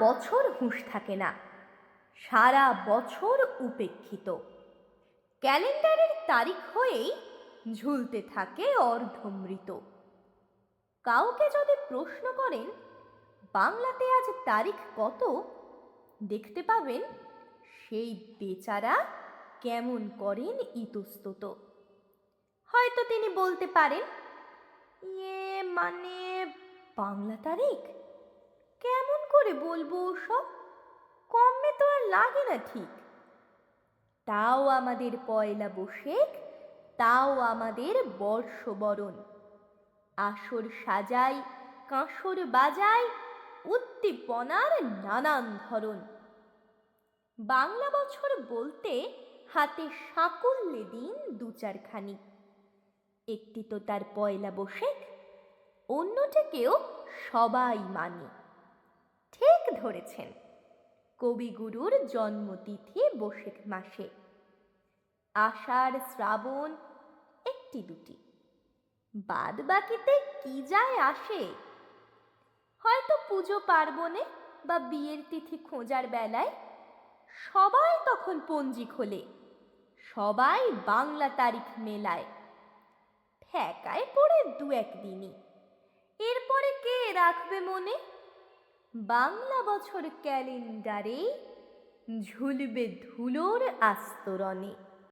বছর হুঁশ থাকে না। সারা বছর উপেক্ষিত। ক্যালেন্ডারের তারিখ হয়েই ঝুলতে থাকে অর্ধমৃত। কাউকে যদি প্রশ্ন করেন, বাংলাতে আজ তারিখ কত? দেখতে পাবেন, সেই বেচারা কেমন করেন ইতস্তত। হয়তো তিনি বলতে পারেন ইয়ে মানে বাংলা তারিখ? করে বলব সব কমে তো আর লাগে না ঠিক। তাও আমাদের পয়লা বসেক তাও আমাদের বর্ষবরণ। আসর সাজাই, কাঁসর বাজাই, উদ্দীপনার নানান ধরন। বাংলা বছর বলতে হাতে সাকল্যে দিন দু চারখানি একটি তো তার পয়লা বসেক অন্যটাকেও সবাই মানে। ধরেছেন। কবিগুরুর জন্মতিথি বসেক মাসে। আষাঢ় শ্রাবণ একটি দুটি। বাদ বাকিতে কি যায় আসে? হয়তো পুজো পার্বণে বা বিয়ের তিথি খোঁজার বেলায় সবাই তখন পঞ্জি খোলে। সবাই বাংলা তারিখ মেলায়। ঠেকায় পড়ে দু একদিনই এরপরে কে রাখবে মনে? বাংলা বছর ক্যালেন্ডারে ঝুলবে ধুলোর আস্তরণে।